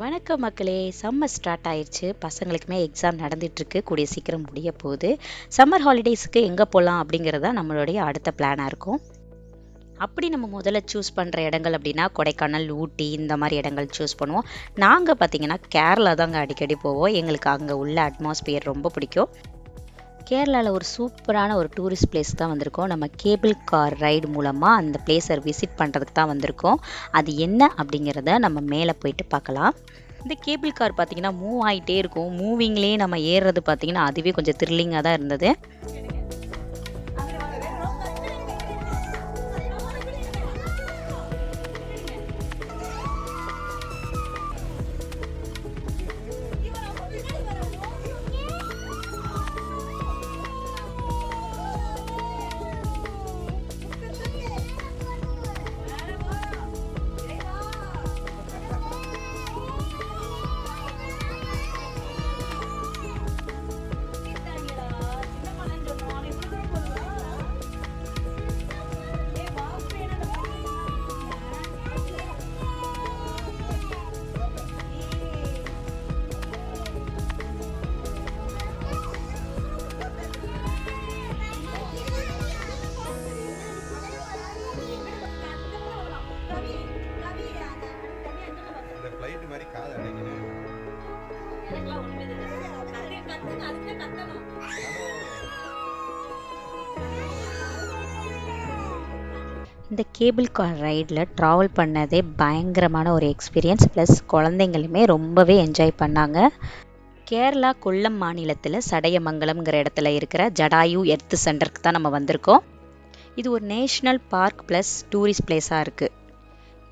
வணக்கம் மக்களே. Summer start ஆயிடுச்சு பசங்களுக்குமே எக்ஸாம் நடந்துட்டுருக்கு. கூடிய சீக்கிரம் முடிய போகுது. சம்மர் ஹாலிடேஸுக்கு எங்கே போகலாம் அப்படிங்கிறது தான் நம்மளுடைய அடுத்த பிளானாக இருக்கும். அப்படி நம்ம முதல்ல சூஸ் பண்ணுற இடங்கள் அப்படின்னா கொடைக்கானல் ஊட்டி இந்த மாதிரி இடங்கள் சூஸ் பண்ணுவோம். நாங்கள் பார்த்தீங்கன்னா கேரளா தாங்க அடிக்கடி போவோம். எங்களுக்கு அங்கே உள்ள அட்மாஸ்பியர் ரொம்ப பிடிக்கும். கேரளாவில் ஒரு சூப்பரான ஒரு டூரிஸ்ட் பிளேஸ் தான் வந்திருக்கோம். நம்ம கேபிள் கார் ரைடு மூலமாக அந்த பிளேஸை விசிட் பண்ணுறதுக்கு தான் வந்திருக்கோம். அது என்ன அப்படிங்கிறத நம்ம மேலே போயிட்டு பார்க்கலாம். இந்த கேபிள் கார் பார்த்தீங்கன்னா மூவ் ஆகிட்டே இருக்கும். மூவிங்லேயே நம்ம ஏறுறது பார்த்தீங்கன்னா அதுவே கொஞ்சம் த்ரில்லிங்காக தான் இருந்தது. இந்த கேபிள் கார் ரைடில் ட்ராவல் பண்ணதே பயங்கரமான ஒரு எக்ஸ்பீரியன்ஸ் ப்ளஸ் குழந்தைங்களுமே ரொம்பவே என்ஜாய் பண்ணாங்க. கேரளா கொல்லம் மாநிலத்தில் சடையமங்கலம்ங்கிற இடத்துல இருக்கிற ஜடாயு எர்த் சென்டருக்கு தான் நம்ம வந்திருக்கோம். இது ஒரு நேஷ்னல் பார்க் ப்ளஸ் டூரிஸ்ட் பிளேஸாக இருக்குது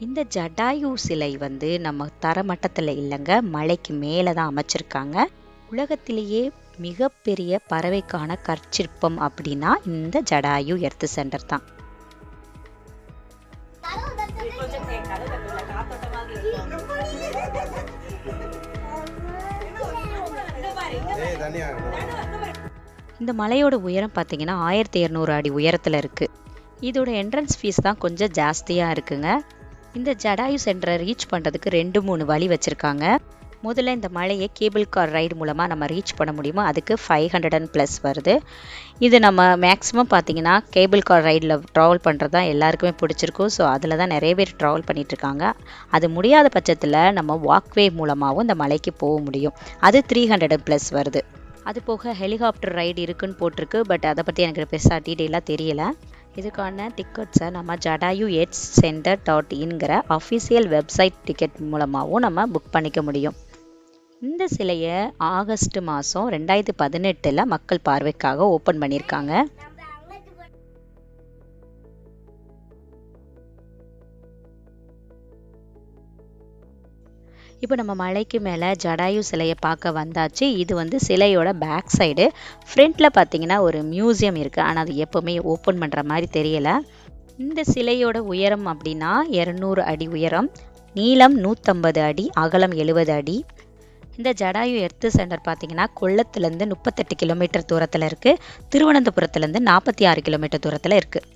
இந்த ஜடாயு சிலை வந்து நம்ம தரமட்டத்தில் இல்லைங்க மலைக்கு மேலே தான் அமைச்சிருக்காங்க. உலகத்திலேயே மிகப்பெரிய பறவைக்கான கற்சிற்பம் அப்படின்னா இந்த ஜடாயு எர்த் சென்டர் தான். இந்த மலையோட உயரம் பார்த்தீங்கன்னா ஆயிரத்தி இரநூறு அடி உயரத்தில் இருக்குது இதோட என்ட்ரன்ஸ் ஃபீஸ் தான் கொஞ்சம் ஜாஸ்தியாக இருக்குங்க. இந்த ஜடாயு சென்டரை ரீச் பண்ணுறதுக்கு ரெண்டு மூணு வழி வச்சுருக்காங்க. முதல்ல இந்த மலையை கேபிள் கார் ரைடு மூலமாக நம்ம ரீச் பண்ண முடியுமோ அதுக்கு ஃபைவ் ஹண்ட்ரட் அண்ட் ப்ளஸ் வருது. இது நம்ம மேக்ஸிமம் பார்த்தீங்கன்னா கேபிள் கார் ரைடில் ட்ராவல் பண்ணுறது தான் எல்லாருக்குமே பிடிச்சிருக்கும். ஸோ அதில் தான் நிறைய பேர் ட்ராவல் பண்ணிகிட்ருக்காங்க அது முடியாத பட்சத்தில் நம்ம வாக்வே மூலமாகவும் இந்த மலைக்கு போக முடியும். அது த்ரீ ஹண்ட்ரட் ப்ளஸ் வருது. அது போக ஹெலிகாப்டர் ரைடு இருக்குன்னு போட்டிருக்கு. பட் அதை பற்றி எனக்கு பெருசாக டீட்டெயிலாக தெரியல. இதுக்கான டிக்கெட்ஸை நம்ம ஜடாயு எட்ஸ் சென்டர் டாட் இன்கிற அஃபிஷியல் வெப்சைட் டிக்கெட் மூலமாகவும் நம்ம புக் பண்ணிக்க முடியும். இந்த சிலையை ஆகஸ்ட் மாதம் ரெண்டாயிரத்தி பதினெட்டில் மக்கள் பார்வைக்காக ஓப்பன் பண்ணியிருக்காங்க. இப்போ நம்ம மலைக்கு மேலே ஜடாயு சிலையை பார்க்க வந்தாச்சு. இது வந்து சிலையோட பேக் சைடு ஃப்ரண்ட்டில் பார்த்தீங்கன்னா ஒரு மியூசியம் இருக்குது ஆனால் அது எப்போவுமே ஓப்பன் பண்ணுற மாதிரி தெரியலை. இந்த சிலையோட உயரம் அப்படின்னா இரநூறு அடி உயரம். நீளம் நூற்றம்பது அடி அகலம் எழுபது அடி. இந்த ஜடாயு எர்த்து சென்டர் பார்த்தீங்கன்னா கொள்ளத்துலேருந்து முப்பத்தெட்டு கிலோமீட்டர் தூரத்தில் இருக்குது திருவனந்தபுரத்துலேருந்து நாற்பத்தி ஆறு கிலோமீட்டர் தூரத்தில் இருக்குது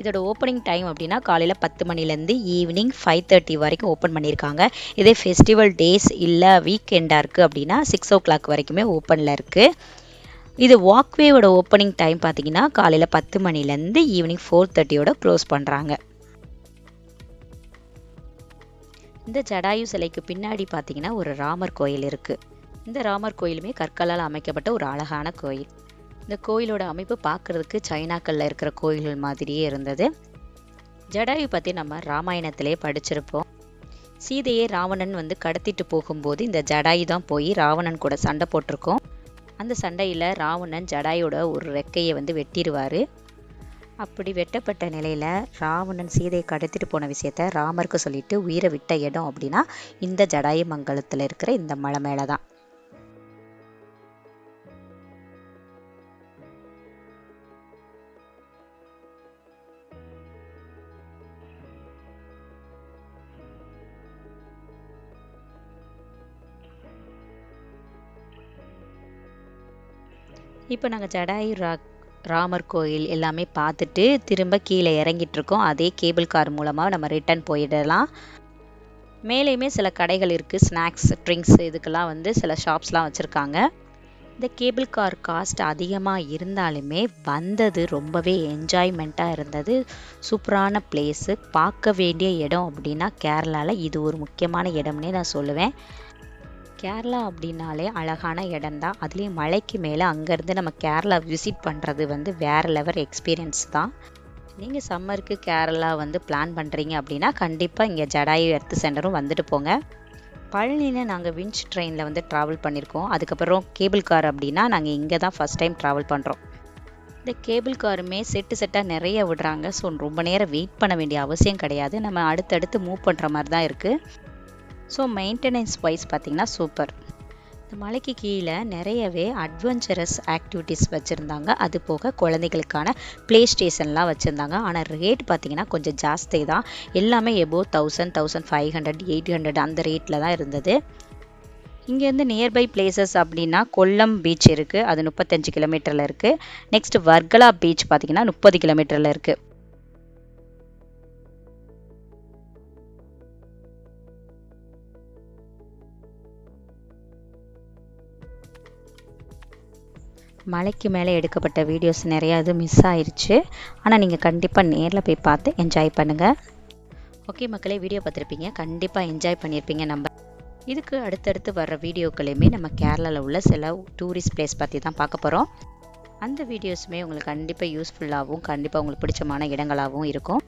இதோட ஓப்பனிங் டைம் அப்படின்னா காலையில் பத்து மணிலேருந்து ஈவினிங் ஃபைவ் தேர்ட்டி வரைக்கும் ஓப்பன் பண்ணியிருக்காங்க. இதே ஃபெஸ்டிவல் டேஸ் இல்லை வீக்கெண்டாக இருக்குது அப்படின்னா சிக்ஸ் ஓ கிளாக் வரைக்குமே ஓப்பனில் இருக்குது இது வாக்வேவோட ஓப்பனிங் டைம் பார்த்தீங்கன்னா காலையில் பத்து மணிலேருந்து ஈவினிங் ஃபோர் தேர்ட்டியோட க்ளோஸ் பண்ணுறாங்க இந்த ஜடாயு சிலைக்கு பின்னாடி பார்த்தீங்கன்னா ஒரு ராமர் கோயில் இருக்குது இந்த ராமர் கோயிலுமே கற்களால் அமைக்கப்பட்ட ஒரு அழகான கோயில். இந்த கோயிலோட அமைப்பு பார்க்குறதுக்கு சைனாக்களில் இருக்கிற கோயில்கள் மாதிரியே இருந்தது. ஜடாயு பற்றி நம்ம ராமாயணத்திலே படிச்சிருப்போம். சீதையை ராவணன் வந்து கடத்திட்டு போகும்போது இந்த ஜடாயு தான் போய் ராவணன் கூட சண்டை போட்டிருக்கோம். அந்த சண்டையில் ராவணன் ஜடாயோட ஒரு ரெக்கையை வந்து வெட்டிடுவார். அப்படி வெட்டப்பட்ட நிலையில் ராவணன் சீதையை கடத்திட்டு போன விஷயத்த ராமருக்கு சொல்லிட்டு உயிரை விட்ட இடம் அப்படின்னா இந்த ஜடாயு மங்கலத்தில் இருக்கிற இந்த மலை மேலே தான் இப்போ நாங்கள் ஜடாயு ரா ராமர் கோயில் எல்லாமே பார்த்துட்டு திரும்ப கீழே இறங்கிட்டு இருக்கோம் அதே கேபிள் கார் மூலமாக நம்ம ரிட்டர்ன் போயிடலாம். மேலேயுமே சில கடைகள் இருக்குது ஸ்நாக்ஸ் ட்ரிங்க்ஸ் இதுக்கெல்லாம் வந்து சில ஷாப்ஸ்லாம் வச்சுருக்காங்க. இந்த கேபிள் கார் காஸ்ட் அதிகமாக இருந்தாலுமே வந்தது ரொம்பவே என்ஜாய்மெண்ட்டாக இருந்தது. சூப்பரான பிளேஸு பார்க்க வேண்டிய இடம் அப்படின்னா கேரளாவில் இது ஒரு முக்கியமான இடம்னே நான் சொல்லுவேன். கேரளா அப்படின்னாலே அழகான இடம் தான் அதுலேயும் மலைக்கு மேலே அங்கேருந்து நம்ம கேரளா விசிட் பண்ணுறது வந்து வேறு லெவல் எக்ஸ்பீரியன்ஸ் தான். நீங்கள் சம்மருக்கு கேரளா வந்து பிளான் பண்ணுறீங்க அப்படின்னா கண்டிப்பாக இங்கே ஜடாயு எர்த்து சென்டரும் வந்துட்டு போங்க. பழனியில் நாங்கள் விஞ்ச் ட்ரெயினில் வந்து ட்ராவல் பண்ணியிருக்கோம் அதுக்கப்புறம் கேபிள் கார் அப்படின்னா நாங்கள் இங்கே தான் ஃபஸ்ட் டைம் ட்ராவல் பண்ணுறோம் இந்த கேபிள் காருமே செட்டு செட்டாக நிறைய விடுறாங்க. ஸோ ரொம்ப நேரம் வெயிட் பண்ண வேண்டிய அவசியம் கிடையாது. நம்ம அடுத்தடுத்து மூவ் பண்ணுற மாதிரி தான் இருக்குது ஸோ மெயின்டெனன்ஸ் வைஸ் பார்த்திங்கன்னா சூப்பர் இந்த மலைக்கு கீழே நிறையவே அட்வென்ச்சரஸ் ஆக்டிவிட்டீஸ் வச்சுருந்தாங்க. அது போக குழந்தைகளுக்கான ப்ளே ஸ்டேஷன்லாம் வச்சுருந்தாங்க. ஆனால் ரேட் பார்த்திங்கன்னா கொஞ்சம் ஜாஸ்தி தான். எல்லாமே above thousand thousand five hundred eight hundred அந்த ரேட்டில் தான் இருந்தது. இங்கேருந்து நியர்பை பிளேசஸ் அப்படின்னா கொல்லம் பீச் இருக்குது அது முப்பத்தஞ்சு கிலோமீட்டரில் இருக்குது நெக்ஸ்ட் வர்கலா பீச் பார்த்திங்கன்னா முப்பது கிலோமீட்டரில் இருக்குது மலைக்கு மேலே எடுக்கப்பட்ட வீடியோஸ் நிறையா இது மிஸ் ஆயிடுச்சு ஆனால் நீங்கள் கண்டிப்பாக நேரில் போய் பார்த்து என்ஜாய் பண்ணுங்கள் ஓகே மக்களே வீடியோ பார்த்துருப்பீங்க. கண்டிப்பாக என்ஜாய் பண்ணியிருப்பீங்க நம்ம. இதுக்கு அடுத்தடுத்து வர்ற வீடியோக்களையுமே நம்ம கேரளாவில் உள்ள சில டூரிஸ்ட் பிளேஸ் பற்றி தான் பார்க்க போகிறோம் அந்த வீடியோஸுமே உங்களுக்கு கண்டிப்பாக யூஸ்ஃபுல்லாகவும் கண்டிப்பாக உங்களுக்கு பிடிச்சமான இடங்களாகவும் இருக்கும்.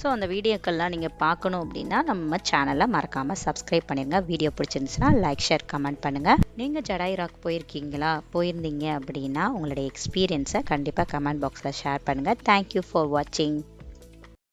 ஸோ அந்த வீடியோக்கள்லாம் நீங்கள் பார்க்கணும் அப்படின்னா நம்ம சேனலை மறக்காமல் சப்ஸ்கிரைப் பண்ணிடுங்க வீடியோ பிடிச்சிருந்துச்சுன்னா லைக் ஷேர் கமெண்ட் பண்ணுங்கள் நீங்கள் ஜடாய் ராக் போயிருக்கீங்களா? போயிருந்தீங்க அப்படின்னா உங்களுடைய எக்ஸ்பீரியன்ஸை கண்டிப்பாக கமெண்ட் பாக்ஸில் ஷேர் பண்ணுங்கள் தேங்க்யூ ஃபார் வாட்சிங்